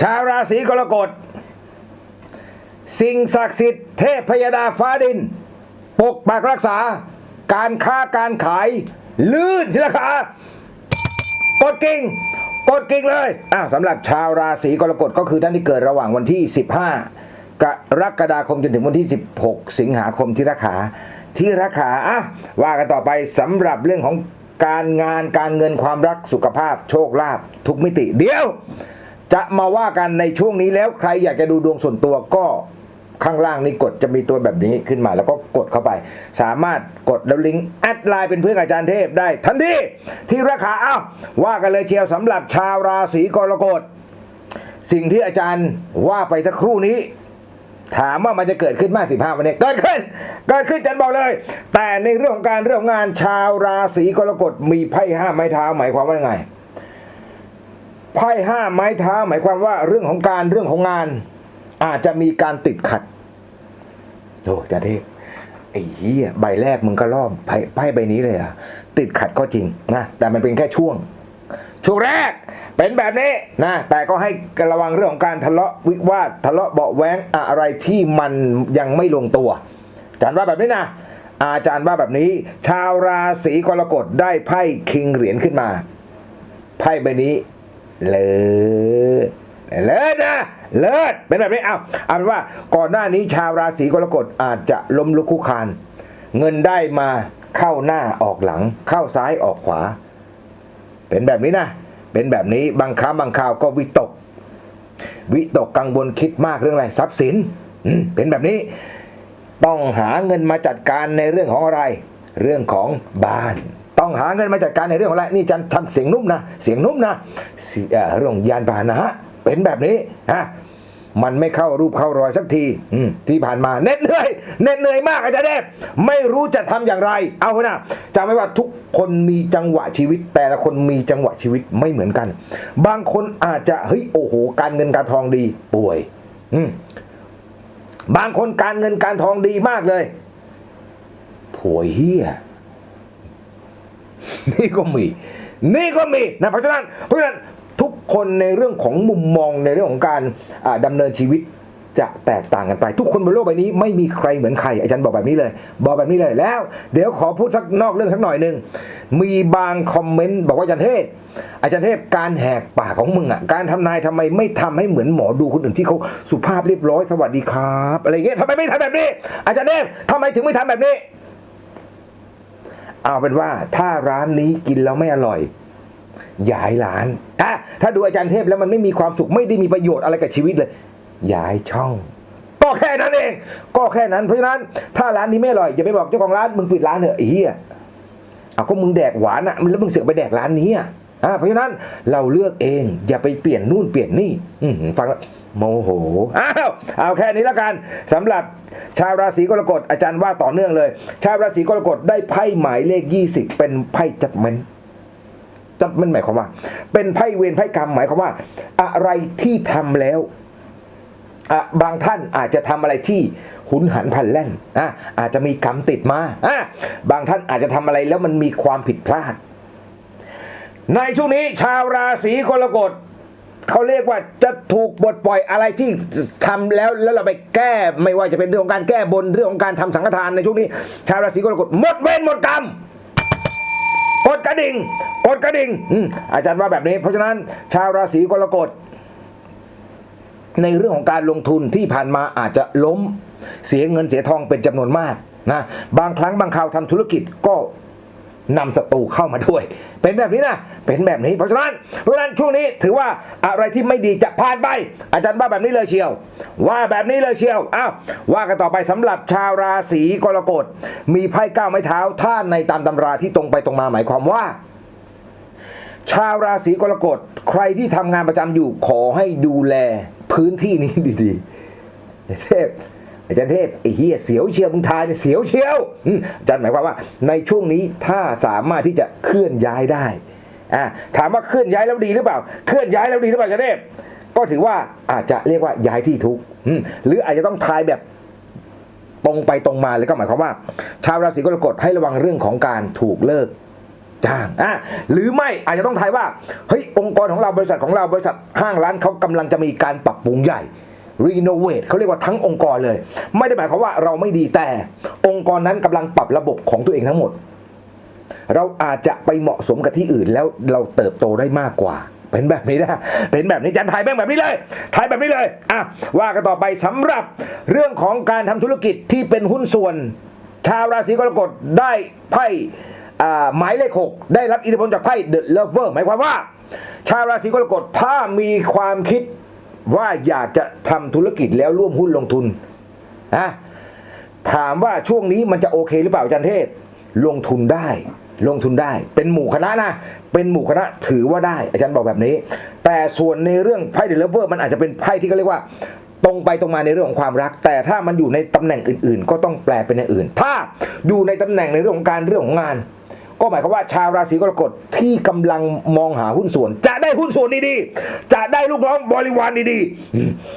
ชาวราศีกรกฎ สิ่งศักดิ์สิทธิ์เทพพยดาฟ้าดิน ปกปักรักษา การค้าการขาย ลื่นสิละขากดกิ่งกดกิ่งเลยอ้าวสำหรับชาวราศีกรกฎก็คือท่านที่เกิดระหว่างวันที่ 15 กรกฎาคมจนถึงวันที่ 16 สิงหาคมที่ราขาที่ราขาอะว่ากันต่อไปสำหรับเรื่องของการงานการเงินความรักสุขภาพโชคลาภทุกมิติเดียว จะมาว่ากันในช่วงนี้แล้วใครอยากจะดูดวงส่วนตัวก็ข้างล่างนี่กดจะมีตัวแบบนี้ขึ้นมาแล้วก็กดเข้าไป สามารถกดแล้วลิงก์แอดไลน์เป็นเพื่อนอาจารย์เทพได้ ทันทีที่ราคาอ้าวว่ากันเลยเชียวสำหรับชาวราศีกรกฎสิ่งที่อาจารย์ว่าไปสักครู่นี้ ถามว่ามันจะเกิดขึ้นมากสิบห้าวันนี้เกิดขึ้น เกิดขึ้นอาจันบอกเลย แต่ในเรื่องของการเรื่องของงานชาวราศีกรกฎมีไพ่ห้าไม้เท้าหมายความว่ายังไง ไพ่ห้าไม้เท้าหมายความว่าเรื่องของการเรื่องของงาน อาจจะมีการติดขัดโอ้จะเทพไอ้เหี้ยใบแรกมึงก็รอบไพ่ไพ่ใบนี้เลยอะติดขัดก็จริงนะแต่มันเป็นแค่ช่วง ช่วงแรก เป็นแบบนี้นะแต่ก็ให้ระวังเรื่องของการทะเลาะวิวาททะเลาะเบาะแวงอะไรที่มันยังไม่ลงตัวอาจารย์ว่าแบบนี้นะอาจารย์ว่าแบบนี้ ชาวราศีกรกฎได้ไพ่คิงเหรียญขึ้นมา ไพ่ใบนี้ เลิศเลิศนะเลิศเป็นแบบนี้เอาเอาเป็นว่าก่อนหน้านี้ชาวราศีกรกฎอาจจะล้มลุกคุกคานเงินได้มาเข้าหน้าออกหลัง เข้าซ้ายออกขวา เป็นแบบนี้นะ เป็นแบบนี้บางครั้งบางคราวก็วิตก วิตกกังวลคิดมากเรื่องอะไรทรัพย์สินเป็นแบบนี้ ต้องหาเงินมาจัดการในเรื่องของอะไร เรื่องของบ้าน ต้องหาเงินมาจัดการในเรื่องของอะไรนี่จันทำเสียงนุ่มนะเสียงนุ่มนะเรื่องยานพาหนะเป็นแบบนี้ฮะมันไม่เข้ารูปเข้ารอยสักทีอืที่ผ่านมาเหน็ดเหนื่อยเหน็ดเหนื่อยมากอาจารย์เดฟไม่รู้จะทำอย่างไร เอาเถอะนะจำไว้ว่าทุกคนมีจังหวะชีวิต แต่ละคนมีจังหวะชีวิตไม่เหมือนกัน บางคนอาจจะเฮ้ยโอ้โห การเงินการทองดีป่วย อืบางคนการเงินการทองดีมากเลยผัวเฮีย นี่ก็มี นี่ก็มีนะเพราะฉะนั้นเพราะฉะนั้นทุกคนในเรื่องของมุมมองในเรื่องของการอ่าดำเนินชีวิตจะแตกต่างกันไป ทุกคนบนโลกใบนี้ไม่มีใครเหมือนใครอาจารย์บอกแบบนี้เลย บอกแบบนี้เลยแล้ว เดี๋ยวขอพูดสักนอกเรื่องสักหน่อยหนึ่งมีบางคอมเมนต์บอกว่าอาจารย์เทพอาจารย์เทพการแหกปากของมึงอะการทำนายทำไมไม่ทำให้เหมือนหมอดูคนอื่นที่เขาสุภาพเรียบร้อยสวัสดีครับ อะไรเงี้ยทำไมไม่ทำแบบนี้ อาจารย์เทพทำไมถึงไม่ทำแบบนี้ เอาเป็นว่าถ้าร้านนี้กินแล้วไม่อร่อยย้ายร้านอะถ้าดูอาจารย์เทพแล้วมันไม่มีความสุขไม่ได้มีประโยชน์อะไรกับชีวิตเลยย้ายช่อง ก็แค่นั้นเอง ก็แค่นั้นเพราะฉะนั้น ถ้าร้านนี้ไม่อร่อยอย่าไปบอกเจ้าของร้านมึงปิดร้านเถอะไอ้เหี้ยเอาก็มึงแดกหวานอะแล้วมึงเสือกไปแดกร้านนี้อะอะเพราะฉะนั้นเราเลือกเองอย่าไปเปลี่ยนนู่นเปลี่ยนนี่อืฟังแล้ว โมโห อ้าว เอาแค่นี้แล้วกันสำหรับชาวราศีกรกฎอาจารย์ว่าต่อเนื่องเลย ชาวราศีกรกฎได้ไพ่หมายเลข 20 เป็นไพ่จัดเมนจัดเมนหมายความว่า เป็นไพ่เวรไพ่กรรมหมายความว่า อะไรที่ทำแล้วบางท่านอาจจะทำอะไรที่หุนหันพันแล่นอะอาจจะมีกรรมติดมาบางท่านอาจจะทำอะไรแล้วมันมีความผิดพลาด ในช่วงนี้ชาวราศีกรกฎ เขาเรียกว่าจะถูกบทปล่อยอะไรที่ทำแล้วแล้วเราไปแก้ไม่ว่าจะเป็นเรื่องของการแก้บนเรื่องของการทำสังฆทานในช่วงนี้ ชาวราศีกรกฎหมดเวรหมดกรรมกดกระดิ่งกดกระดิ่งอาจารย์ว่าแบบนี้ เพราะฉะนั้นชาวราศีกรกฎในเรื่องของการลงทุนที่ผ่านมาอาจจะล้มเสียเงินเสียทองเป็นจำนวนมากนะบางครั้งบางคราวทำธุรกิจก็ นำศัตรูเข้ามาด้วย เป็นแบบนี้นะเป็นแบบนี้เพราะฉะนั้นเพราะฉะนั้นช่วงนี้ถือว่าอะไรที่ไม่ดีจะผ่านไป อาจารย์ว่าแบบนี้เลยเชียว ว่าแบบนี้เลยเชียวอ้าวว่ากันต่อไปสำหรับชาวราศีกรกฎมีไพ่ก้าวไม้เท้าท่านในตามตำราที่ตรงไปตรงมาหมายความว่า ชาวราศีกรกฎใครที่ทำงานประจำอยู่ขอให้ดูแลพื้นที่นี้ดีๆเทพ อาจารย์เทพไอ้เฮียเสียวเชียวมึงทายเนี่ยเสียวเชียวอาจารย์หมายความว่า ในช่วงนี้ถ้าสามารถที่จะเคลื่อนย้ายได้อ่าถามว่าเคลื่อนย้ายแล้วดีหรือเปล่า เคลื่อนย้ายแล้วดีหรือเปล่าอาจารย์เทพก็ถือว่าอาจจะเรียกว่าย้ายที่ทุกข์หรืออาจจะต้องทายแบบตรงไปตรงมาเลยก็หมายความว่า ชาวราศีกรกฎให้ระวังเรื่องของการถูกเลิกจ้างอะหรือไม่อาจจะต้องทายว่าเฮ้ยองค์กรของเราบริษัทของเราบริษัทห้างร้านเขากำลังจะมีการปรับปรุงใหญ่ รีโนเวทเขาเรียกว่าทั้งองค์กรเลย ไม่ได้หมายความว่าเราไม่ดีแต่องค์กรนั้นกำลังปรับระบบของตัวเองทั้งหมด เราอาจจะไปเหมาะสมกับที่อื่นแล้วเราเติบโตได้มากกว่า เป็นแบบนี้นะเป็นแบบนี้จันทายแม่งแบบนี้เลยทายแบบนี้เลยอะว่ากันต่อไปสำหรับเรื่องของการทำธุรกิจที่เป็นหุ้นส่วน ชาวราศีกรกฎได้ไพ่หมายเลขหกได้รับอิทธิพลจากไพ่เดอะเลเวอร์หมายความว่า ชาวราศีกรกฎถ้ามีความคิด ว่าอยากจะทำธุรกิจแล้วร่วมหุ้นลงทุนอะถามว่าช่วงนี้มันจะโอเคหรือเปล่าอาจารย์เทพลงทุนได้ ลงทุนได้ เป็นหมู่คณะนะ เป็นหมู่คณะถือว่าได้ อาจารย์บอกแบบนี้ แต่ส่วนในเรื่องไพ่เดลเวอร์มันอาจจะเป็นไพ่ที่เขาเรียกว่า ตรงไปตรงมาในเรื่องของความรัก แต่ถ้ามันอยู่ในตำแหน่งอื่น ๆ ก็ต้องแปลเป็นอย่างอื่น ถ้าอยู่ในตำแหน่งในเรื่องของการเรื่องของงาน ก็หมายความว่าชาวราศีกรกฎที่กำลังมองหาหุ้นส่วน จะได้หุ้นส่วนดีๆ จะได้ลูกน้องบริวารดี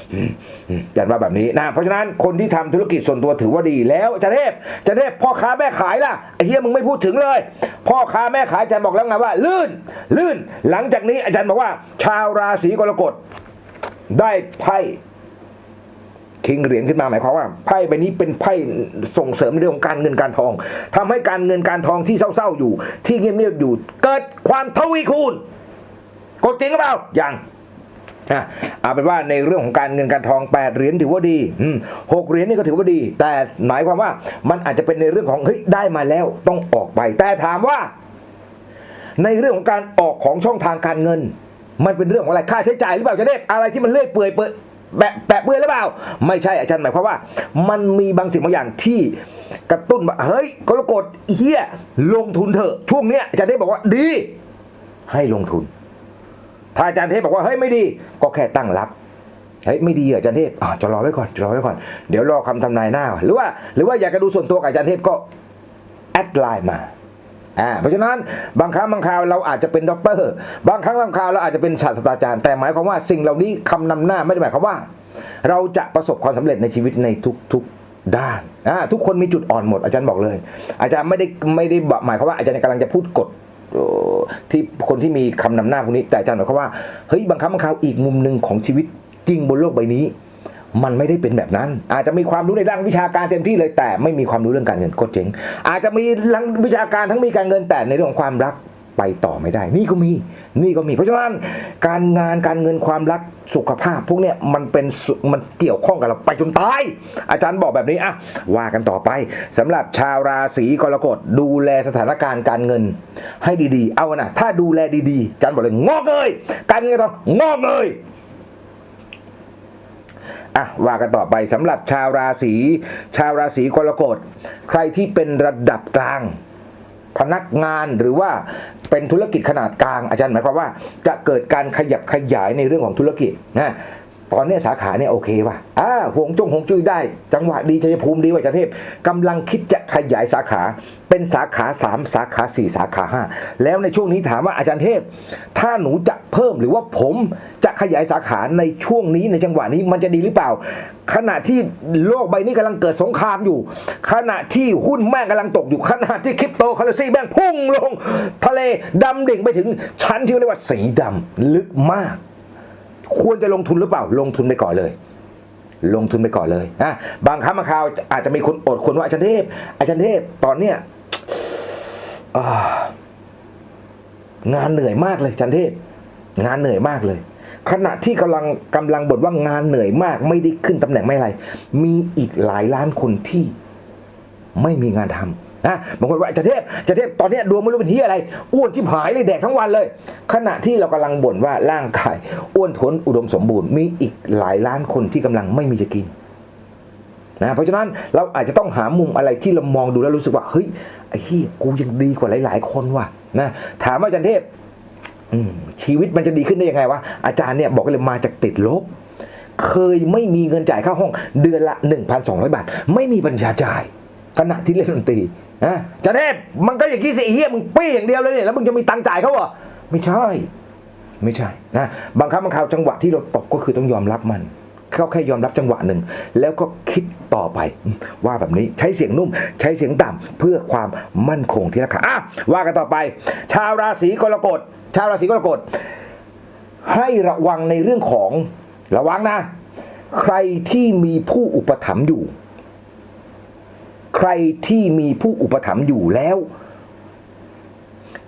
ๆจัดว่าแบบนี้นะ เพราะฉะนั้นคนที่ทำธุรกิจส่วนตัวถือว่าดีแล้วจารย์เทพจารย์เทพพ่อค้าแม่ขายล่ะไอ้เฮียมึงไม่พูดถึงเลย พ่อค้าแม่ขายอาจารย์บอกแล้วไงว่า ลื่น ลื่น หลังจากนี้อาจารย์บอกว่า ชาวราศีกรกฎได้ไพ่ คิงเหรียญขึ้นมาหมายความว่าไพ่ใบนี้เป็นไพ่ส่งเสริมในเรื่องของการเงินการทองทำให้การเงินการทองที่เศร้าๆอยู่ ที่เงียบๆอยู่ เกิดความทวีคูณกดจริงหรือเปล่ายังอะเอาเป็นว่าในเรื่องของการเงินการทอง8เหรียญถือว่าดีหกเหรียญนี่ก็ถือว่าดี แต่หมายความว่ามันอาจจะเป็นในเรื่องของเฮ้ยได้มาแล้วต้องออกไป แต่ถามว่า ในเรื่องของการออกของช่องทางการเงิน มันเป็นเรื่องของอะไรค่าใช้จ่ายหรือเปล่าจะได้อะไรที่มันเลื่อยเปื่อยเปื่อย แปะแปะเปื่อยหรือเปล่า ไม่ใช่อาจารย์หมายความว่า มันมีบางสิ่งบางอย่างที่กระตุ้นว่าเฮ้ยกรกฎเฮียลงทุนเถอะช่วงเนี้ยอาจารย์ได้บอกว่าดี ให้ลงทุน ถ้าอาจารย์เทพบอกว่าเฮ้ยไม่ดี ก็แค่ตั้งรับเฮ้ยไม่ดีอะอาจารย์เทพจะรอไว้ก่อนจะรอไว้ก่อน เดี๋ยวรอคำทำนายหน้าก่อนหรือว่า หรือว่าอยากจะดูส่วนตัวกับอาจารย์เทพก็แอดไลน์มา อ่าเพราะฉะนั้นบางครั้งบางคราวเราอาจจะเป็นด็อกเตอร์บางครั้งบางคราวเราอาจจะเป็นศาสตราจารย์ แต่หมายความว่าสิ่งเหล่านี้คำนำหน้าไม่ได้หมายความว่า เราจะประสบความสำเร็จในชีวิตในทุกๆด้านอ่าทุกคนมีจุดอ่อนหมดอาจารย์บอกเลย อาจารย์ไม่ได้ไม่ได้หมายความว่าอาจารย์กำลังจะพูดกฎที่คนที่มีคำนำหน้าพวกนี้แต่อาจารย์หมายความว่าเฮ้ยบางครั้งบางคราวอีกมุมหนึ่งของชีวิตจริงบนโลกใบนี้ มันไม่ได้เป็นแบบนั้น อาจจะมีความรู้ในด้านวิชาการเต็มที่เลยแต่ไม่มีความรู้เรื่องการเงินโคตรเจ๋ง อาจจะมีทั้งวิชาการทั้งมีการเงินแต่ในเรื่องของความรักไปต่อไม่ได้ นี่ก็มี นี่ก็มี เพราะฉะนั้นการงานการเงินความรักสุขภาพ พวกเนี้ยมันเป็นมันเกี่ยวข้องกับเราไปจนตาย อาจารย์บอกแบบนี้อะว่ากันต่อไปสำหรับชาวราศีกรกฎดูแลสถานการณ์การเงิน ให้ดีๆ เอานะถ้าดูแลดีๆอาจารย์บอกเลยงอกเลยการเงินทองงอกเลย อะว่ากันต่อไปสำหรับชาวราศีชาวราศีกรกฎใครที่เป็นระดับกลางพนักงานหรือว่าเป็นธุรกิจขนาดกลางอาจารย์หมายความว่าจะเกิดการขยับขยายในเรื่องของธุรกิจนะ ตอนนี้สาขาเนี่ยโอเคว่ะอ่าหวงจงหวงจุ้ยได้ จังหวะดีชัยภูมิดีว่าจะเทพกำลังคิดจะขยายสาขาเป็นสาขา 3 สาขา 4 สาขา 5 แล้วในช่วงนี้ถามว่าอาจารย์เทพ ถ้าหนูจะเพิ่มหรือว่าผมจะขยายสาขาในช่วงนี้ในจังหวะนี้มันจะดีหรือเปล่า ขณะที่โลกใบนี้กำลังเกิดสงครามอยู่ ขณะที่หุ้นแม่งกำลังตกอยู่ขณะที่คริปโตเคอเรนซีแม่งพุ่งลง ทะเลดำดิ่งไปถึงชั้นที่เรียกว่าสีดำลึกมาก ควรจะลงทุนหรือเปล่า ลงทุนไปก่อนเลย ลงทุนไปก่อนเลยนะบางครั้งบางคราวอาจจะมีคนอดคนว่าอาจารย์เทพอาจารย์เทพตอนเนี้ยงานเหนื่อยมากเลยอาจารย์เทพ งานเหนื่อยมากเลย ขณะที่กำลังกำลังบ่นว่างานเหนื่อยมาก ไม่ได้ขึ้นตำแหน่งไม่อะไร มีอีกหลายล้านคนที่ไม่มีงานทำ นะบางคนว่าจะเทพจะเทพตอนนี้ดวงไม่รู้เป็นที่อะไร อ้วนชิบหายเลยแดกทั้งวันเลย ขณะที่เรากำลังบ่นว่าร่างกาย อ้วนท้วนอุดมสมบูรณ์มีอีกหลายล้านคนที่กำลังไม่มีจะกินนะเพราะฉะนั้นเราอาจจะต้องหามุมอะไรที่เรามองดูแล้วรู้สึกว่าเฮ้ยไอ้เหี้ยกูยังดีกว่าหลาย ๆ คนว่ะนะถามว่าอาจารย์เทพชีวิตมันจะดีขึ้นได้ยังไงวะอาจารย์เนี่ยบอกเลยมาจากติดลบ เคยไม่มีเงินจ่ายค่าห้อง เดือนละ 1,200 บาท ไม่มีปัญญาจ่ายขณะที่เล่นดนตรี นะจารย์เทพมันก็อย่างนี้สิไอ้เหี้ยมึงปี้อย่างเดียวเลยเนี่ยแล้วมึงจะมีตังค์จ่ายเขาเหรอไม่ใช่ ไม่ใช่นะบางครั้งบางคราวจังหวะที่เราตกก็คือต้องยอมรับมันคก็แค่ยอมรับจังหวะหนึ่ง แล้วก็คิดต่อไปว่าแบบนี้ใช้เสียงนุ่ม ใช้เสียงต่ำเพื่อความมั่นคงที่ราคาอะว่ากันต่อไป ชาวราศีกรกฎชาวราศีกรกฎให้ระวังในเรื่องของระวังนะ ใครที่มีผู้อุปถัมภ์อยู่ ใครที่มีผู้อุปถัมภ์อยู่แล้ว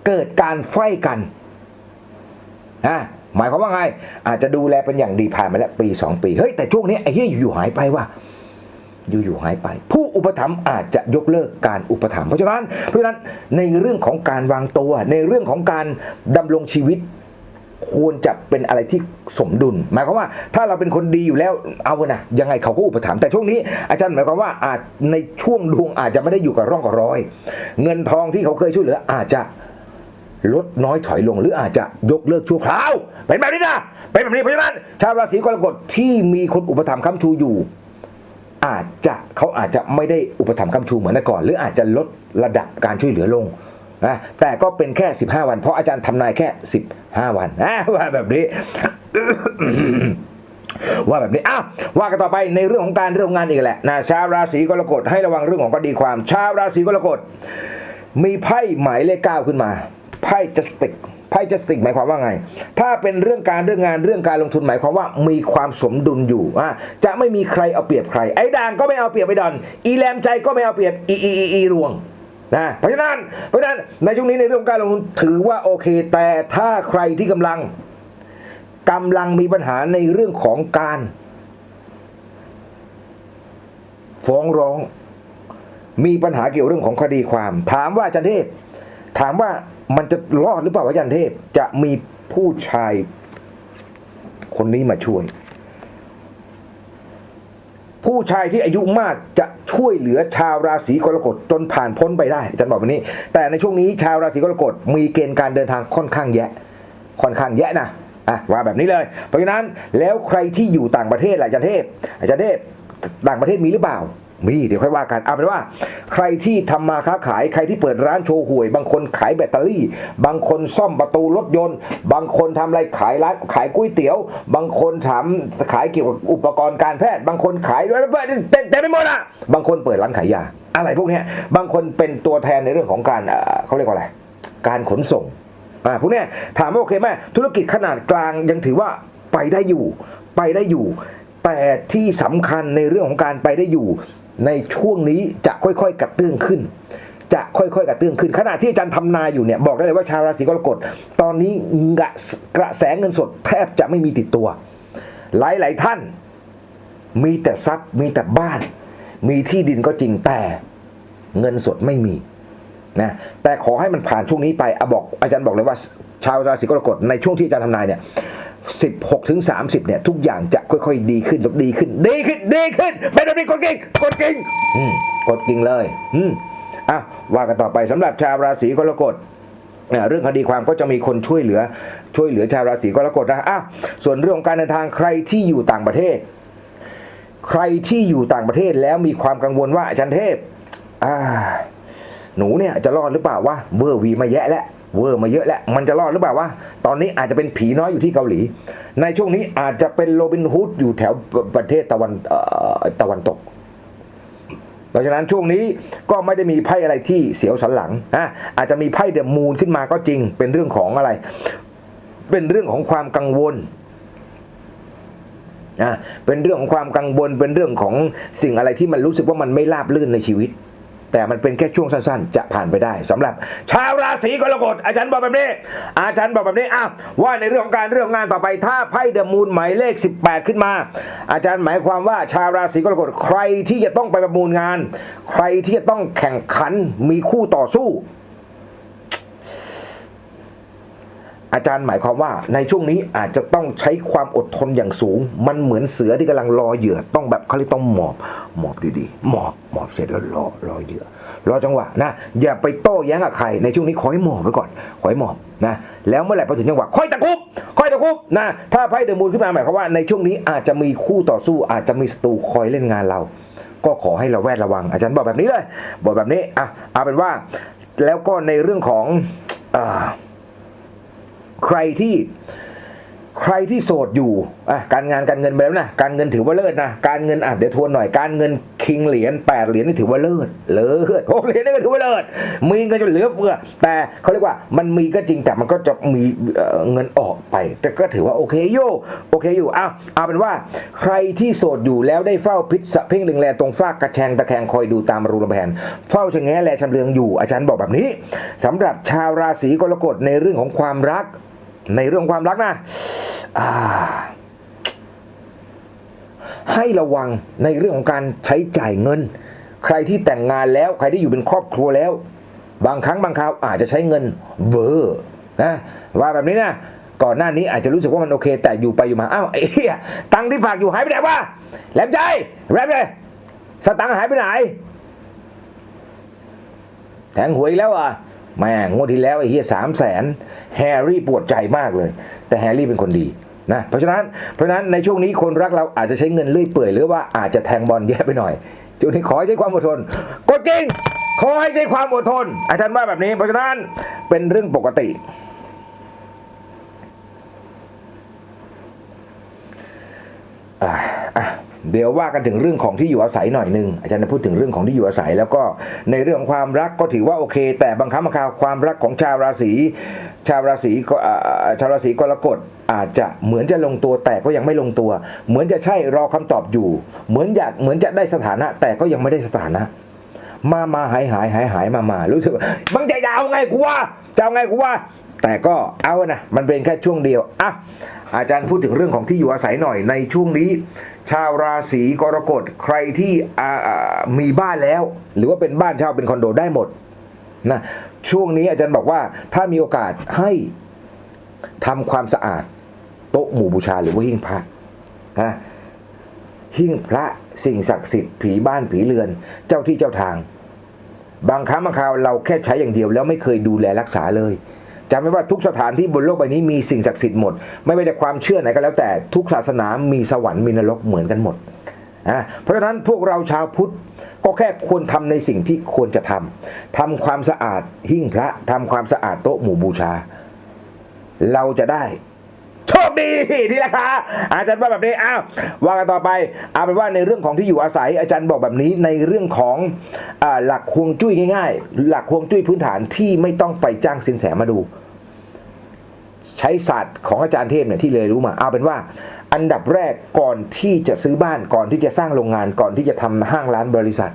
เกิดการไฟกันนะหมายความว่าไง อาจจะดูแลเป็นอย่างดีผ่านมาแล้วปีสองปีเฮ้ยแต่ช่วงนี้ไอ้เหี้ยอยู่หายไปว่ะอยู่ๆหายไป ผู้อุปถัมภ์อาจจะยกเลิกการอุปถัมภ์เพราะฉะนั้นเพราะฉะนั้นในเรื่องของการวางตัว ในเรื่องของการดำรงชีวิต ควรจะเป็นอะไรที่สมดุล หมายความว่าถ้าเราเป็นคนดีอยู่แล้วเอานะยังไงเขาก็อุปถัมภ์แต่ช่วงนี้อาจารย์หมายความว่าอาจในช่วงดวงอาจจะไม่ได้อยู่กับร่องกับรอย เงินทองที่เขาเคยช่วยเหลืออาจจะลดน้อยถอยลงหรืออาจจะยกเลิกชั่วคราว เป็นแบบนี้นะเป็นแบบนี้เพราะฉะนั้นชาวราศีกรกฎที่มีคนอุปถัมภ์ค้ำชูอยู่ อาจจะเขาอาจจะไม่ได้อุปถัมภ์ค้ำชูเหมือนแต่ก่อน หรืออาจจะลดระดับการช่วยเหลือลง นะแต่ก็เป็นแค่ 15 วัน เพราะอาจารย์ทำนายแค่ 15 วันนะว่าแบบนี้ว่าแบบนี้อ้าวว่ากันต่อไปในเรื่องของการเรื่องงานอีกแหละนะชาวราศีกรกฎให้ระวังเรื่องของคดีความ ชาวราศีกรกฎมีไพ่หมายเลขเก้าขึ้นมาไพ่จัสติกไพ่จัสติกหมายความว่าไง ถ้าเป็นเรื่องการเรื่องงานเรื่องการลงทุนหมายความว่ามีความสมดุลอยู่อะจะไม่มีใครเอาเปรียบใคร ไอ้ด่างก็ไม่เอาเปรียบไอ้ดอน อีแรมใจก็ไม่เอาเปรียบอีอีอีอีรวง นะเพราะฉะนั้นเพราะฉะนั้นในช่วงนี้ในเรื่องการลงทุนถือว่าโอเค แต่ถ้าใครที่กำลังกำลังมีปัญหาในเรื่องของการ ฟ้องร้อง มีปัญหาเกี่ยวเรื่องของคดีความ ถามว่าอาจันเทพ ถามว่ามันจะรอดหรือเปล่าอาจันเทพจะมีผู้ชายคนนี้มาช่วย ผู้ชายที่อายุมากจะช่วยเหลือชาวราศีกรกฎจนผ่านพ้นไปได้อาจารย์บอกแบบนี้ แต่ในช่วงนี้ชาวราศีกรกฎมีเกณฑ์การเดินทางค่อนข้างแยะ ค่อนข้างแยะนะอะว่าแบบนี้เลย เพราะฉะนั้นแล้วใครที่อยู่ต่างประเทศล่ะอาจารย์เทพอาจารย์เทพต่างประเทศมีหรือเปล่า มีเดี๋ยวค่อยว่ากันเอาเป็นว่า ใครที่ทำมาค้าขายใครที่เปิดร้านโชว์หวย บางคนขายแบตเตอรี่ บางคนซ่อมประตูรถยนต์ บางคนทำอะไรขายร้านขายก๋วยเตี๋ยว บางคนทำขายเกี่ยวกับอุปกรณ์การแพทย์ บางคนขายเต็มเต็มไปหมดอะบางคนเปิดร้านขายยา อะไรพวกนี้บางคนเป็นตัวแทนในเรื่องของการเขาเรียกว่าอะไรการขนส่งอ่าพวกนี้ถามว่าโอเคไหมธุรกิจขนาดกลางยังถือว่าไปได้อยู่ ไปได้อยู่ แต่ที่สำคัญในเรื่องของการไปได้อยู่ ในช่วงนี้จะค่อยๆกระเตื้องขึ้น จะค่อยๆกระเตื้องขึ้น ขณะที่อาจารย์ทำนายอยู่เนี่ยบอกได้เลยว่าชาวราศีกรกฎตอนนี้กระกระแสเงินสดแทบจะไม่มีติดตัว หลายๆท่าน มีแต่ทรัพย์ มีแต่บ้าน มีที่ดินก็จริงแต่เงินสดไม่มีนะแต่ขอให้มันผ่านช่วงนี้ไปอบอกอาจารย์บอกเลยว่าชาวราศีกรกฎในช่วงที่อาจารย์ทำนายเนี่ย 16ถึง30เนี่ยทุกอย่างจะค่อยๆ ดีขึ้นดีขึ้น ดีขึ้นดีขึ้นเป็นแบบนี้กดกิ่งกดกิ่งอืมกดกิ่งเลยอืมอะว่ากันต่อไปสำหรับชาวราศีกรกฎเนี่ยเรื่องคดีความก็จะมีคนช่วยเหลือช่วยเหลือชาวราศีกรกฎนะอะส่วนเรื่องของการเดินทางใครที่อยู่ต่างประเทศ ใครที่อยู่ต่างประเทศแล้วมีความกังวลว่าอาจารย์เทพอ่าหนูเนี่ยจะรอดหรือเปล่าวะเวอร์วีมาแยะแล้ว เวอร์มาเยอะแล้วมันจะรอดหรือเปล่าวะตอนนี้อาจจะเป็นผีน้อยอยู่ที่เกาหลี ในช่วงนี้อาจจะเป็นโรบินฮูดอยู่แถวประเทศตะวันตะวันตกเพราะฉะนั้นช่วงนี้ก็ไม่ได้มีไพ่อะไรที่เสียวสันหลังอะอาจจะมีไพ่เดอะมูนขึ้นมาก็จริง เป็นเรื่องของอะไร เป็นเรื่องของความกังวลนะเป็นเรื่องของความกังวล เป็นเรื่องของสิ่งอะไรที่มันรู้สึกว่ามันไม่ราบรื่นในชีวิต แต่มันเป็นแค่ช่วงสั้นๆ จะผ่านไปได้สำหรับ ชาวราศีกรกฎอาจารย์บอกแบบนี้ อาจารย์บอกแบบนี้อ้าวว่าในเรื่องของการเรื่องงานต่อไปถ้าไพ่เดมูนหมายเลข 18 ขึ้นมา อาจารย์หมายความว่าชาวราศีกรกฎใครที่จะต้องไปประมูลงาน ใครที่จะต้องแข่งขันมีคู่ต่อสู้ อาจารย์หมายความว่าในช่วงนี้อาจจะต้องใช้ความอดทนอย่างสูง มันเหมือนเสือที่กำลังรอเหยื่อ ต้องแบบเขาเรียกต้องหมอบหมอบดีๆหมอบหมอบเสร็จแล้วรอรอเหยื่อ รอจังหวะนะ อย่าไปโต้แย้งกับใครในช่วงนี้ขอให้หมอบไว้ก่อนขอให้หมอบนะแล้วเมื่อไหร่พอถึงจังหวะค่อยตะคุบค่อยตะคุบนะถ้าไพ่เดอะมูนขึ้นมาหมายความว่าในช่วงนี้อาจจะมีคู่ต่อสู้อาจจะมีศัตรูคอยเล่นงานเรา ก็ขอให้เราแวดระวัง อาจารย์บอกแบบนี้เลย บอกแบบนี้อะเอาเป็นว่า แล้วก็ในเรื่องของอ่า ใครที่ใครที่โสดอยู่อะการงานการเงินไปแล้วนะการเงินถือว่าเลิศนะการเงินอะเดี๋ยวทวนหน่อยการเงินคิงเหรียญแปดเหรียญนี่ถือว่าเลิศเลิศหกเหรียญนี่ก็ถือว่าเลิศมีเงินจนเหลือเฟือ แต่เขาเรียกว่ามันมีก็จริงแต่มันก็จะมีเงินออกไป แต่ก็ถือว่าโอเคโยโอเคอยู่อ้าวเอาเป็นว่าใครที่โสดอยู่แล้วได้เฝ้าพิษสะเพ่งเล็งแลตรงฟากกระแชงตะแคงคอยดูตามรูลำแผนเฝ้าชะแงแลชำเลืองอยู่อาจารย์บอกแบบนี้สำหรับชาวราศีกรกฎในเรื่องของความรัก ในเรื่องความรักนะให้ระวังในเรื่องของการใช้จ่ายเงิน ใครที่แต่งงานแล้ว ใครที่อยู่เป็นครอบครัวแล้ว บางครั้งบางคราวอาจจะใช้เงินเวอร์นะว่าแบบนี้นะก่อนหน้านี้อาจจะรู้สึกว่ามันโอเค แต่อยู่ไปอยู่มาอ้าวไอ้เหี้ยตังที่ฝากอยู่หายไปไหนวะแหลมใจแหลมเลยสตังหายไปไหนแทงหวยแล้วอะ แม่งงวดที่แล้วไอ้เฮียสามแสนแฮร์รี่ปวดใจมากเลย แต่แฮร์รี่เป็นคนดีนะเพราะฉะนั้นเพราะฉะนั้นในช่วงนี้คนรักเราอาจจะใช้เงินเลื่อยเปื่อยหรือว่าอาจจะแทงบอลแย่ไปหน่อยช่วงนี้ขอให้ใช้ความอดทนกดจริง ขอให้ใช้ความอดทน อาจารย์ว่าแบบนี้ เพราะฉะนั้นเป็นเรื่องปกติอะอะ เดี๋ยวว่ากันถึงเรื่องของที่อยู่อาศัยหน่อยหนึงอาจารย์จะพูดถึงเรื่องของที่อยู่อาศัย แล้วก็ในเรื่องของความรักก็ถือว่าโอเค แต่บางครั้งบางคราวความรักของชาวราศีชาวราศีก็ชาวราศีกรกฎอาจจะเหมือนจะลงตัวแต่ก็ยังไม่ลงตัว เหมือนจะใช่รอคำตอบอยู่ เหมือนอยากเหมือนจะได้สถานะ แต่ก็ยังไม่ได้สถานะ มามาหายหายหายหายมามารู้สึกว่ามึงจะยาไงกูว่าจะเอาไงกูว่าแต่ก็เอานะมันเป็นแค่ช่วงเดียวอะ อาจารย์พูดถึงเรื่องของที่อยู่อาศัยหน่อยในช่วงนี้ ชาวราศีกรกฎใครที่มีบ้านแล้ว หรือว่าเป็นบ้านเช่าเป็นคอนโดได้หมดนะช่วงนี้อาจารย์บอกว่าถ้ามีโอกาสให้ทำความสะอาด โต๊ะหมู่บูชาหรือว่าหิ้งพระนะหิ้งพระสิ่งศักดิ์สิทธิ์ผีบ้านผีเรือน เจ้าที่เจ้าทาง บางครั้งบางคราวเราแค่ใช้อย่างเดียวแล้วไม่เคยดูแลรักษาเลย จำไว้ว่าทุกสถานที่บนโลกใบนี้มีสิ่งศักดิ์สิทธิ์หมด ไม่ว่าจะความเชื่อไหนก็แล้วแต่ทุกศาสนามีสวรรค์มีนรกเหมือนกันหมดนะเพราะฉะนั้นพวกเราชาวพุทธก็แค่ควรทำในสิ่งที่ควรจะทำทำความสะอาดหิ้งพระทำความสะอาดโต๊ะหมู่บูชา เราจะได้ โชคดีที่ราคาอาจารย์ว่าแบบนี้อ้าวว่ากันต่อไปเอาเป็นว่าในเรื่องของที่อยู่อาศัยอาจารย์บอกแบบนี้ในเรื่องของอหลักฮวงจุ้ยง่าย ๆ หลักฮวงจุ้ยพื้นฐานที่ไม่ต้องไปจ้างสินแสมาดู ใช้ศาสตร์ของอาจารย์เทพเนี่ยที่เลยรู้มาเอาเป็นว่าอันดับแรกก่อนที่จะซื้อบ้านก่อนที่จะสร้างโรงงานก่อนที่จะทำห้างร้านบริษัท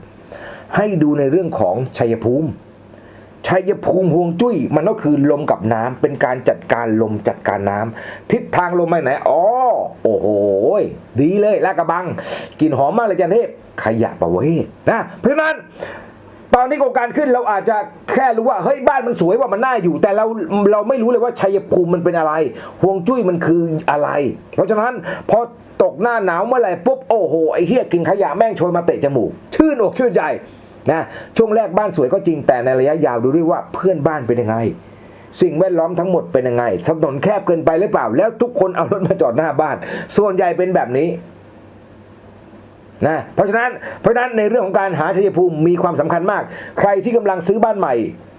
ให้ดูในเรื่องของชัยภูมิ ชัยภูมิฮวงจุ้ย มันก็คือลมกับน้ำเป็นการจัดการลมจัดการน้ำทิศทางลมไปไหนอ๋อโอ้โหดีเลยลากระบังกลิ่นหอมมากเลยจันเทพขยะประเวศนะเพราะนั้นตอนนี้โครงการขึ้นเราอาจจะแค่รู้ว่าเฮ้ยบ้านมันสวยว่ามันน่าอยู่ แต่เราเราไม่รู้เลยว่าชัยภูมิมันเป็นอะไรฮวงจุ้ยมันคืออะไร เพราะฉะนั้นพอตกหน้าหนาวเมื่อไหร่ปุ๊บโอ้โหไอ้เฮียกินขยะแม่งโชยมาเตะจมูกชื่นอกชื่นใจ นะช่วงแรกบ้านสวยก็จริงแต่ในระยะยาวดูด้วยว่าเพื่อนบ้านเป็นยังไง สิ่งแวดล้อมทั้งหมดเป็นยังไงถนนแคบเกินไปหรือเปล่า แล้วทุกคนเอารถมาจอดหน้าบ้าน ส่วนใหญ่เป็นแบบนี้นะเพราะฉะนั้นเพราะฉะนั้นในเรื่องของการหาชัยภูมิมีความสำคัญมาก ใครที่กำลังซื้อบ้านใหม่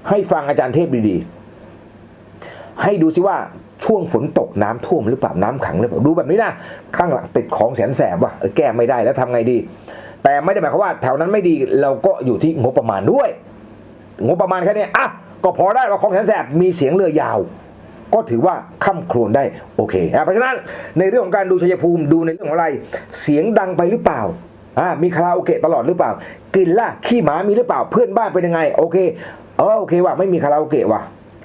ให้ฟังอาจารย์เทพดีๆ ให้ดูซิว่าช่วงฝนตกน้ำท่วมหรือเปล่าน้ำขังหรือเปล่าดูแบบนี้นะข้างหลังติดของแสนแสบว่ะแก้ไม่ได้แล้วทำไงดี แต่ไม่ได้หมายความว่าแถวนั้นไม่ดีเราก็อยู่ที่งบประมาณด้วย งบประมาณแค่นี้อะก็พอได้ว่าของแสนแสบมีเสียงเรือยาว ก็ถือว่าค่ำครวญได้โอเคนะเพราะฉะนั้นในเรื่องของการดูชัยภูมิดูในเรื่องของอะไรเสียงดังไปหรือเปล่าอ่ามีคาราโอเกะตลอดหรือเปล่ากลิ่นล่ะขี้หมามีหรือเปล่าเพื่อนบ้านเป็นยังไงโอเคเออโอเคว่ะไม่มีคาราโอเกะว่ะ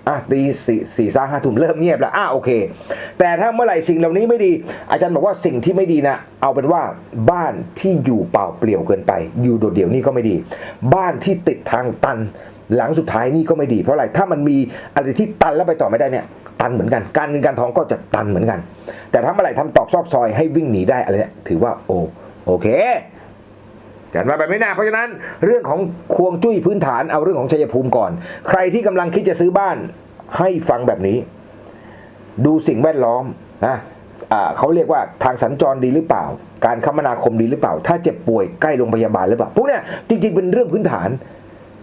อะตีสี่สี่ซ่าห้าทุ่มเริ่มเงียบแล้วอะโอเค แต่ถ้าเมื่อไหร่สิ่งเหล่านี้ไม่ดี อาจารย์บอกว่าสิ่งที่ไม่ดีนะ เอาเป็นว่าบ้านที่อยู่เปล่าเปลี่ยวเกินไป อยู่โดดเดี่ยวนี่ก็ไม่ดี บ้านที่ติดทางตันหลังสุดท้ายนี่ก็ไม่ดี เพราะอะไรถ้ามันมีอะไรที่ตันแล้วไปต่อไม่ได้เนี่ย ตันเหมือนกัน การเงินการทองก็จะตันเหมือนกัน แต่ถ้าเมื่อไหร่ทำตอกซอกซอยให้วิ่งหนีได้อะไรเนี่ยถือว่าโอโอเค จัดมาแบบนี้นะเพราะฉะนั้นเรื่องของควงจุ้ยพื้นฐานเอาเรื่องของชัยภูมิก่อน ใครที่กำลังคิดจะซื้อบ้านให้ฟังแบบนี้ ดูสิ่งแวดล้อมนะเขาเรียกว่าทางสัญจรดีหรือเปล่า การคมนาคมดีหรือเปล่า ถ้าเจ็บป่วยใกล้โรงพยาบาลหรือเปล่าพวกเนี้ยจริง ๆ เป็นเรื่องพื้นฐาน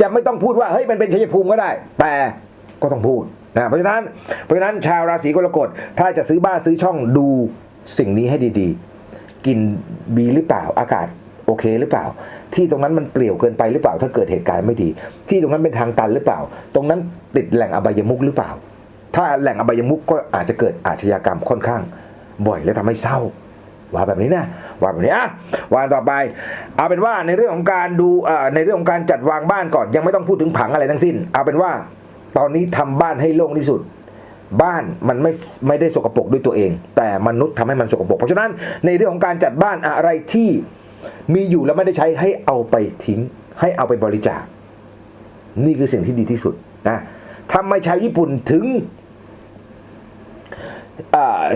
จะไม่ต้องพูดว่าเฮ้ยมันเป็นชัยภูมิก็ได้ แต่ก็ต้องพูดนะเพราะฉะนั้นเพราะฉะนั้นชาวราศีกรกฎถ้าจะซื้อบ้านซื้อช่องดูสิ่งนี้ให้ดีๆ กินบีหรือเปล่าอากาศ โอเคหรือเปล่า ที่ตรงนั้นมันเปลี่ยวเกินไปหรือเปล่า ถ้าเกิดเหตุการณ์ไม่ดี ที่ตรงนั้นเป็นทางตันหรือเปล่า ตรงนั้นติดแหล่งอบายมุกหรือเปล่า ถ้าแหล่งอบายมุกก็อาจจะเกิดอาชญากรรมค่อนข้าง บ่อยและทำให้เศร้าว่าแบบนี้นะว่าแบบนี้อะวันต่อไปเอาเป็นว่าในเรื่องของการดูในเรื่องของการจัดวางบ้านก่อน ยังไม่ต้องพูดถึงผังอะไรทั้งสิ้น เอาเป็นว่าตอนนี้ทำบ้านให้โล่งที่สุด บ้านมันไม่ไม่ได้สกปรกด้วยตัวเอง แต่มนุษย์ทำให้มันสกปรกเพราะฉะนั้นในเรื่องของการจัดบ้านอะไรที่ มีอยู่แล้วไม่ได้ใช้ให้เอาไปทิ้ง ให้เอาไปบริจาค นี่คือสิ่งที่ดีที่สุดนะทำไมชาวญี่ปุ่นถึง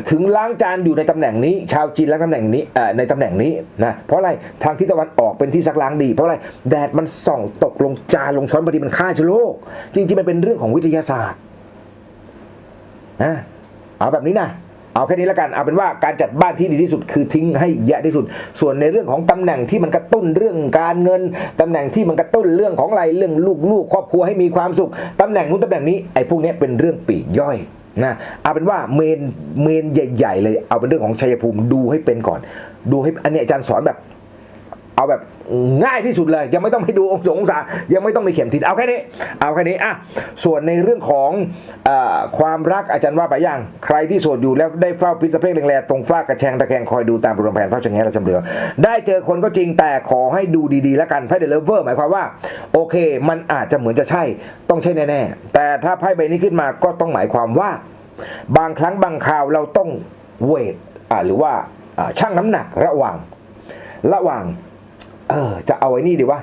ถึงล้างจานอยู่ในตำแหน่งนี้ ชาวจีนล้างตำแหน่งนี้ในตำแหน่งนี้นะเพราะอะไรทางทิศตะวันออกเป็นที่ซักล้างดี เพราะอะไรแดดมันส่องตกลงจานลงช้อนพอดีมันฆ่าเชื้อโรคจริงๆมันเป็นเรื่องของวิทยาศาสตร์นะเอาแบบนี้นะ เอาแค่นี้แล้วกันเอาเป็นว่าการจัดบ้านที่ดีที่สุดคือทิ้งให้แยะที่สุด ส่วนในเรื่องของตำแหน่งที่มันกระตุ้นเรื่องการเงินตำแหน่งที่มันกระตุ้นเรื่องของอะไรเรื่องลูกๆครอบครัวให้มีความสุขตำแหน่งนู้นตำแหน่งนี้ไอ้พวกนี้เป็นเรื่องปีกย่อยนะเอาเป็นว่าเมนเมนใหญ่ ๆ เลยเอาเป็นเรื่องของชัยภูมิดูให้เป็นก่อน ดูให้อันนี้อาจารย์สอนแบบ เอาแบบง่ายที่สุดเลย ยังไม่ต้องไปดูองค์สงองศายังไม่ต้องมีเข็มทิศเอาแค่นี้ เอาแค่นี้อะส่วนในเรื่องของอความรักอาจารย์ว่าไปยังใครที่โสดอยู่แล้วได้เฝ้าพิษสเปกแรงๆตรงฝ้ากระแชงตะแคงคอยดูตามปรแผนเฝ้าชะแงและจำเรือได้เจอคนก็จริงแต่ขอให้ดูดีๆ แล้วกันไพ่เดลเลเวอร์หมายความว่า โอเค มันอาจจะเหมือนจะใช่ต้องใช่แน่ๆ แต่ถ้าไพ่ใบนี้ขึ้นมาก็ต้องหมายความว่า บางครั้งบางคราวเราต้องเวทหรือว่าอ่าชั่งน้ำหนักระหว่างระหว่าง เออ จะเอาไอ้นี่ดีวะ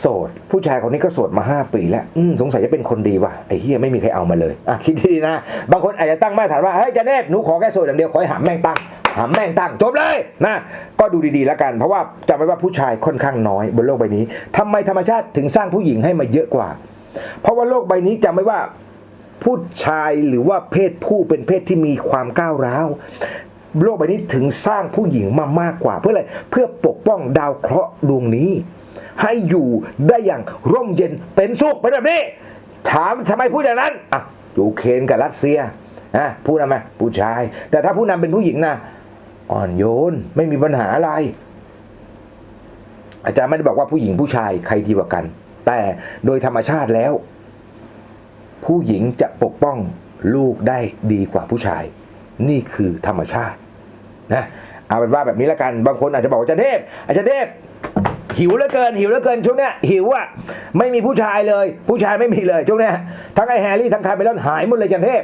โสด ผู้ชายคนนี้ก็โสดมา 5 ปีแล้วอืมสงสัยจะเป็นคนดีว่ะไอ้เฮียไม่มีใครเอามาเลยอะคิดดีๆนะ บางคนอาจจะตั้งมาตรฐานว่าเฮ้ยเจะเนตหนูขอแค่โสดอย่างเดียวขอให้หามแม่งตั้งหามแม่งตั้งจบเลยนะก็ดูดีๆแล้วกัน เพราะว่าจำไว้ว่าผู้ชายค่อนข้างน้อยบนโลกใบนี้ทำไมธรรมชาติถึงสร้างผู้หญิงให้มาเยอะกว่า เพราะว่าโลกใบนี้จำไว้ว่าผู้ชายหรือว่าเพศผู้เป็นเพศที่มีความก้าวร้าว โลกใบนี้ถึงสร้างผู้หญิงมามากกว่า เพื่ออะไรเพื่อปกป้องดาวเคราะห์ดวงนี้ ให้อยู่ได้อย่างร่มเย็นเป็นสุขเป็นแบบนี้ ถามทำไมพูดอย่างนั้นอะยูเครนกับรัสเซียนะผู้นำไหมผู้ชาย แต่ถ้าผู้นำเป็นผู้หญิงนะอ่อนโยนไม่มีปัญหาอะไร อาจารย์ไม่ได้บอกว่าผู้หญิงผู้ชายใครดีกว่ากัน แต่โดยธรรมชาติแล้ว ผู้หญิงจะปกป้องลูกได้ดีกว่าผู้ชาย นี่คือธรรมชาตินะเอาเป็นว่าแบบนี้ล้วกันบางคนอาจจะบอกว่าอาจารย์เทพอาจารย์เทพหิวเหลือเกินหิวเหลือเกินช่วงเนี้ยหิวอะไม่มีผู้ชายเลย ผู้ชายไม่มีเลยช่วงเนี้ยทั้งไอ้แฮร์รี่ทั้งคาร์เมลอนหายหมดเลยอาจารย์เทพ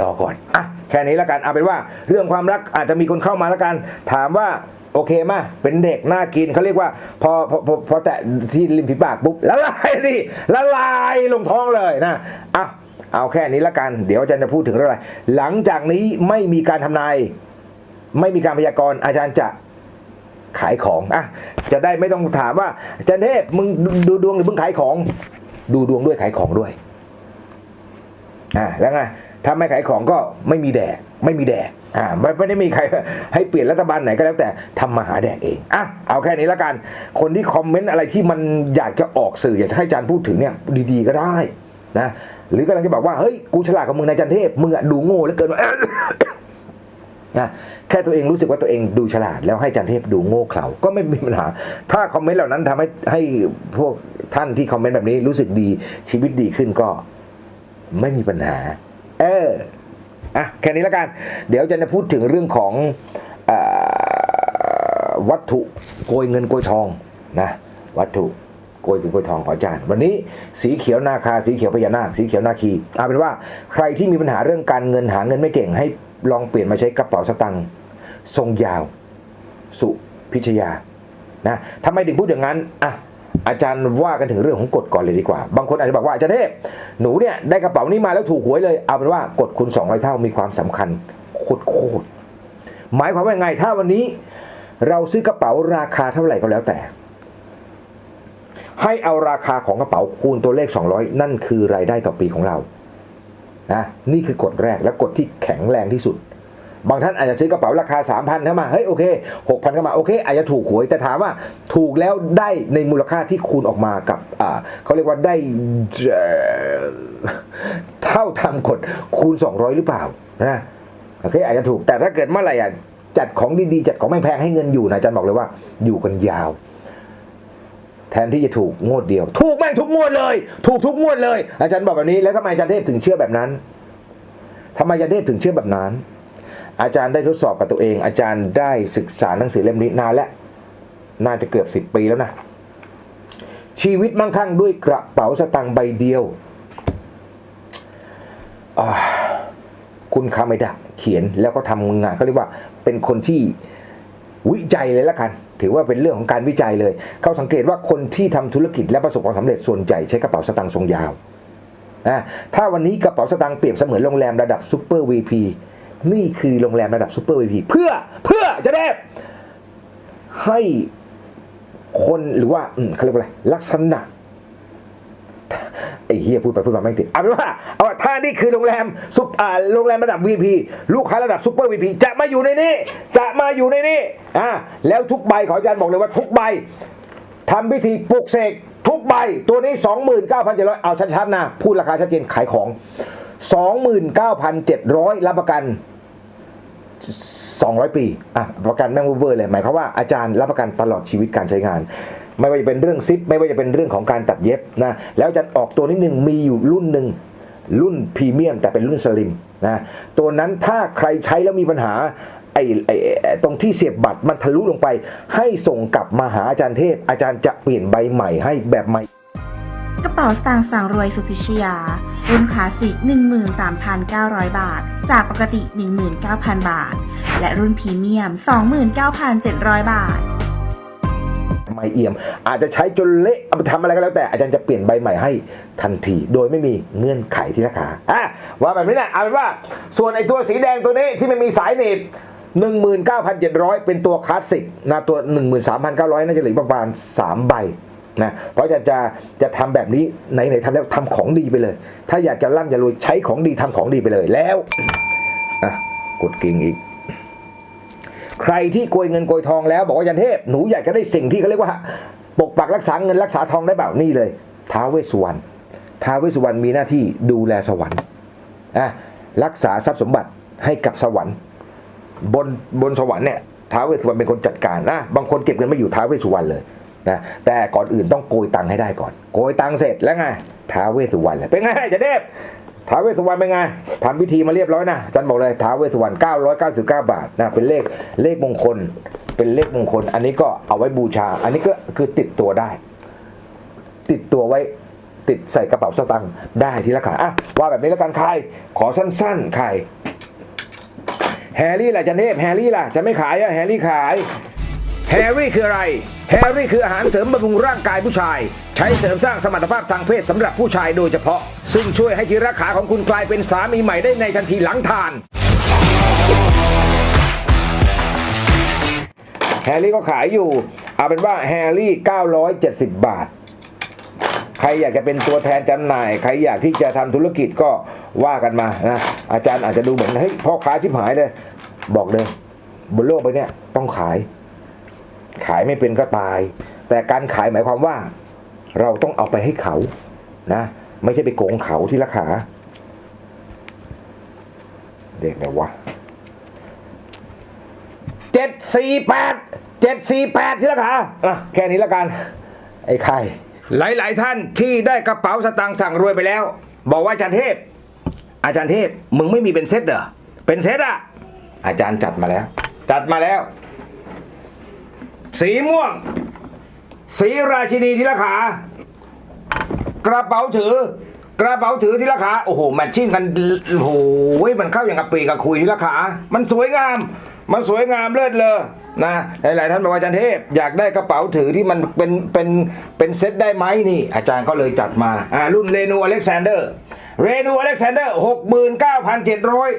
รอก่อนอะแค่นี้แล้วกันเอาเป็นว่า เรื่องความรักอาจจะมีคนเข้ามาแล้วกัน ถามว่าโอเคมาเป็นเด็กน่ากินเขาเรียกว่า พอพอพอพอแตะที่ริมฝีปากปุ๊บละลายดิละลายลงท้องเลยนะอะ เอาแค่นี้ล้วกัน เดี๋ยวอาจารย์จะพูดถึงเรื่องอะไร หลังจากนี้ไม่มีการทำนาย ไม่มีการพยากรณ์อาจารย์จะขายของอะจะได้ไม่ต้องถามว่าอาจารย์เทพมึงดูดวงหรือมึงขายของ ดูดวงด้วยขายของด้วยอ่าแล้วไงถ้าไม่ขายของก็ไม่มีแดกไม่มีแดกอ่าไม่ไม่ได้มีใครให้เปลี่ยนรัฐบาลไหนก็แล้วแต่ทำมาหาแดกเองอะเอาแค่นี้ล้วกัน คนที่คอมเมนต์อะไรที่มันอยากจะออกสื่ออยากจะให้อาจารย์พูดถึงเนี่ยดีๆก็ได้ นะหรือกำลังจะบอกว่าเฮ้ยกูฉลาดกว่ามึงนายจันเทพมึงอะดูโง่เหลือเกินนะแค่ตัวเองรู้สึกว่าตัวเองดูฉลาด แล้วให้จันเทพดูโง่เขลาก็ไม่มีปัญหา ถ้าคอมเมนต์เหล่านั้นทำให้ให้พวกท่านที่คอมเมนต์แบบนี้รู้สึกดีชีวิตดีขึ้นก็ไม่มีปัญหา เอออะแค่นี้แล้วกัน เดี๋ยวจะพูดถึงเรื่องของอวัตถุโกยเงินโกยทองนะวัตถุ โกยเงินโกยทองขออาจารย์ วันนี้สีเขียวนาคาสีเขียวพญานาคสีเขียวนาคีเอาเป็นว่าใครที่มีปัญหาเรื่องการเงินหาเงินไม่เก่งให้ลองเปลี่ยนมาใช้กระเป๋าสตังค์ทรงยาว สุพิชยานะทำไมถึงพูดอย่างนั้นอะอาจารย์ว่ากันถึงเรื่องของกฎก่อนเลยดีกว่า บางคนอาจจะบอกว่าอาจารย์เทพหนูเนี่ยได้กระเป๋านี้มาแล้วถูกหวยเลย เอาเป็นว่ากฎคุณสองร้อยเท่ามีความสำคัญโคตรโคตรหมายความว่าไงถ้าวันนี้ เราซื้อกระเป๋าราคาเท่าไหร่ก็แล้วแต่ ให้เอาราคาของกระเป๋าคูณตัวเลข 200 นั่นคือรายได้ต่อปีของเรานะนี่คือกฎแรกและกฎที่แข็งแรงที่สุด บางท่านอาจจะซื้อกระเป๋าราคา 3,000เข้ามาเฮ้ยโอเค6,000เข้ามาโอเคอาจจะถูกหวยแต่ถามว่าถูกแล้วได้ในมูลค่าที่คูณออกมากับอ่าเขาเรียกว่าได้เอ่อเท่าทำกฎคูณ 200 หรือเปล่านะโอเคอาจจะถูกแต่ถ้าเกิดเมื่อไหร่อะจัดของดีๆ จัดของแพงๆให้เงินอยู่นะอาจารย์บอกเลยว่าอยู่กันยาว แทนที่จะถูกงวดเดียว ถูกไม่งทุกงวดเลย ถูกทุกงวดเลย อาจารย์บอกแบบนี้ แล้วทำไมอาจารย์เทพถึงเชื่อแบบนั้นทำไมอาจารย์เทพถึงเชื่อแบบนั้น อาจารย์ได้ทดสอบกับตัวเอง อาจารย์ได้ศึกษาหนังสือเล่มนี้นานแล้วน่าจะเกือบสิบปีแล้วนะชีวิตมั่งคั่งด้วยกระเป๋าสตางค์ใบเดียว คุณคาเมดะเขียนแล้วก็ทำงานเขาเรียกว่าเป็นคนที่วิจัยเลยละกัน ถือว่าเป็นเรื่องของการวิจัยเลย เขาสังเกตว่าคนที่ทำธุรกิจและประสบความสำเร็จส่วนใหญ่ใช้กระเป๋าสตางค์ทรงยาวนะถ้าวันนี้กระเป๋าสตางค์เปรียบเสมือนโรงแรมระดับซูเปอร์วีพีนี่คือโรงแรมระดับซูเปอร์วีพีเพื่อเพื่อจะได้ให้คนหรือว่าเขาเรียกว่าอะไรลักษณะ ไอ้เฮียพูดไปพูดมาไม่ติดเอาเป็นว่าเอาว่าถ้านี่คือโรงแรมซุปอ่าโรงแรมระดับ VP ลูกค้าระดับซุปเปอร์ VP จะมาอยู่ในนี้ จะมาอยู่ในนี้อ่าแล้วทุกใบขออาจารย์บอกเลยว่าทุกใบทำพิธีปลุกเสกทุกใบตัวนี้ 29,700 เอาชัดๆนะ พูดราคาชัดเจนขายของ 29,700 รับประกัน 200 ปี อะ ประกันแม่งเวอร์เลย หมายความว่าอาจารย์รับประกันตลอดชีวิตการใช้งาน ไม่ว่าจะเป็นเรื่องซิป ไม่ว่าจะเป็นเรื่องของการตัดเย็บนะแล้วอาจารย์ออกตัวนิดนึงมีอยู่รุ่นหนึ่งรุ่นพรีเมียมแต่เป็นรุ่นสลิมนะตัวนั้นถ้าใครใช้แล้วมีปัญหาไอไอ้ไอ้ตรงที่เสียบบัตรมันทะลุลงไป ให้ส่งกลับมาหาอาจารย์เทพ อาจารย์จะเปลี่ยนใบใหม่ให้แบบใหม่ กระเป๋าสตางค์สั่งรวยสุพิชยารุ่นคลาสสิก13,900 บาท จากปกติ 19,000 บาท และรุ่นพรีเมียม 29,700 บาท ไม่เอี่ยม อาจจะใช้จนเละเอาไปทำอะไรก็แล้วแต่อาจารย์จะเปลี่ยนใบใหม่ให้ทันที โดยไม่มีเงื่อนไขที่ราคาอะว่าแบบนี้นะเอาเป็นว่าส่วนไอ้ตัวสีแดงตัวนี้ที่ไม่มีสายหนีบ19,700 เป็นตัวคลาสสิกนะตัว 13,900 น่าจะเหลือประมาณ 3 ใบนะเพราะอาจารย์จะจะทำแบบนี้ไหนๆทำแล้วทำของดีไปเลย ถ้าอยากจะร่ำจะรวยใช้ของดีทำของดีไปเลยแล้วอะกดกิ่งอีก ใครที่โกยเงินโกยทองแล้วบอกว่ายันเทพหนูอยากจะได้สิ่งที่เขาเรียกว่า ปกปักรักษาเงินรักษาทองได้เปล่านี่เลยท้าวเวสสุวรรณท้าวเวสสุวรรณมีหน้าที่ดูแลสวรรค์อะรักษาทรัพย์สมบัติให้กับสวรรค์ บนบนสวรรค์เนี่ยท้าวเวสสุวรรณเป็นคนจัดการนะบางคนเก็บเงินไม่อยู่ท้าวเวสสุวรรณเลยนะแต่ก่อนอื่นต้องโกยตังค์ให้ได้ก่อน โกยตังค์เสร็จแล้วไงท้าวเวสสุวรรณเลยเป็นไงจะเทพ ท้าเวสุวรรณเป็นไงทำพิธีมาเรียบร้อยนะจารย์บอกเลยท้าเวสุวรรณ999 บาทนะเป็นเลขเลขมงคล เป็นเลขมงคล อันนี้ก็เอาไว้บูชา อันนี้ก็คือติดตัวได้ ติดตัวไว้ติดใส่กระเป๋าสตางค์ได้ที่ละขาอะว่าแบบนี้แล้วกันใคร ขอสั้นๆใครแฮร์รี่ล่ะจันเทพแฮร์รี่ล่ะจะไม่ขายอะแฮร์รี่ขาย แฮร์รี่คืออะไร แฮร์รี่คืออาหารเสริมบำรุงร่างกายผู้ชาย ใช้เสริมสร้างสมรรถภาพทางเพศสำหรับผู้ชายโดยเฉพาะ ซึ่งช่วยให้ทีรักขาของคุณกลายเป็นสามีใหม่ได้ในทันทีหลังทาน แฮร์รี่ก็ขายอยู่ เอาเป็นว่าแฮร์รี่ 970 บาท ใครอยากจะเป็นตัวแทนจำหน่าย ใครอยากที่จะทำธุรกิจก็ว่ากันมานะ อาจารย์อาจจะดูเหมือนเฮ้ยพ่อค้าชิบหายเลย บอกเลยบนโลกใบเนี้ยต้องขาย ขายไม่เป็นก็ตาย แต่การขายหมายความว่า เราต้องเอาไปให้เขานะ ไม่ใช่ไปโกงเขาที่ราคาเด็กนะวะเจ็ดสี่แปดเจ็ดสี่แปดที่ละคะอะแค่นี้ละกัน ไอ้ไข่หลาย ๆ ท่านที่ได้กระเป๋าสตางค์สั่งรวยไปแล้ว บอกว่าอาจารย์เทพ อาจารย์เทพมึงไม่มีเป็นเซตเหรอเป็นเซตอะอาจารย์จัดมาแล้ว จัดมาแล้ว สีม่วง สีราชินีที่ละขากระเป๋าถือกระเป๋าถือที่ราคาโอ้โหแมทชิ่งกันโอ้โหมันเข้าอย่างกับปีกับคุยที่ราคามันสวยงาม มันสวยงามเลิศเลยนะหลาย ๆ ท่านบอกว่าอาจารย์เทพอยากได้กระเป๋าถือที่มันเป็นเป็นเป็นเซ็ตได้ไหมนี่ อาจารย์ก็เลยจัดมาอ่ารุ่นเรนูอเล็กซานเดอร์เรนูอเล็กซานเดอร์หกหมื่นเก้าพันเจ็ดร้อย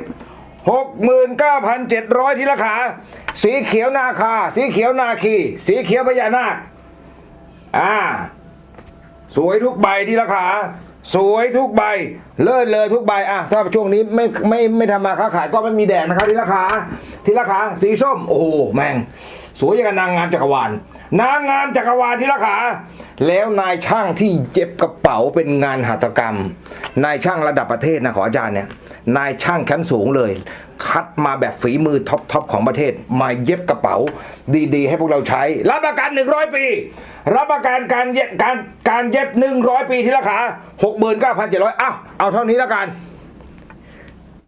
หกหมื่นเก้าพันเจ็ดร้อยที่ราคาสีเขียวนาคา สีเขียวนาคี สีเขียวพญานาค อ่า สวยทุกใบที่ราคาสวยทุกใบ เลิศเลยทุกใบ อะ ถ้าช่วงนี้ไม่ไม่ไม่ทำมาค้าขายก็ไม่มีแดดนะครับที่ราคาที่ราคาสีส้ม โอ้โห แม่ง สวยอย่างกับนางงามจักรวาล นางงามจักรวาลที่ราคาแล้วนายช่างที่เย็บกระเป๋าเป็นงานหัตถกรรม นายช่างระดับประเทศนะขออาจารย์เนี่ยนายช่างชั้นสูงเลย คัดมาแบบฝีมือท็อปทอปของประเทศ มาเย็บกระเป๋า ดีๆ ให้พวกเราใช้ รับประกัน 100 ปี รับประกันการเย็บการการเย็บ 100 ปีที่ราคา 69,700อ้าวเอาเท่านี้แล้วกัน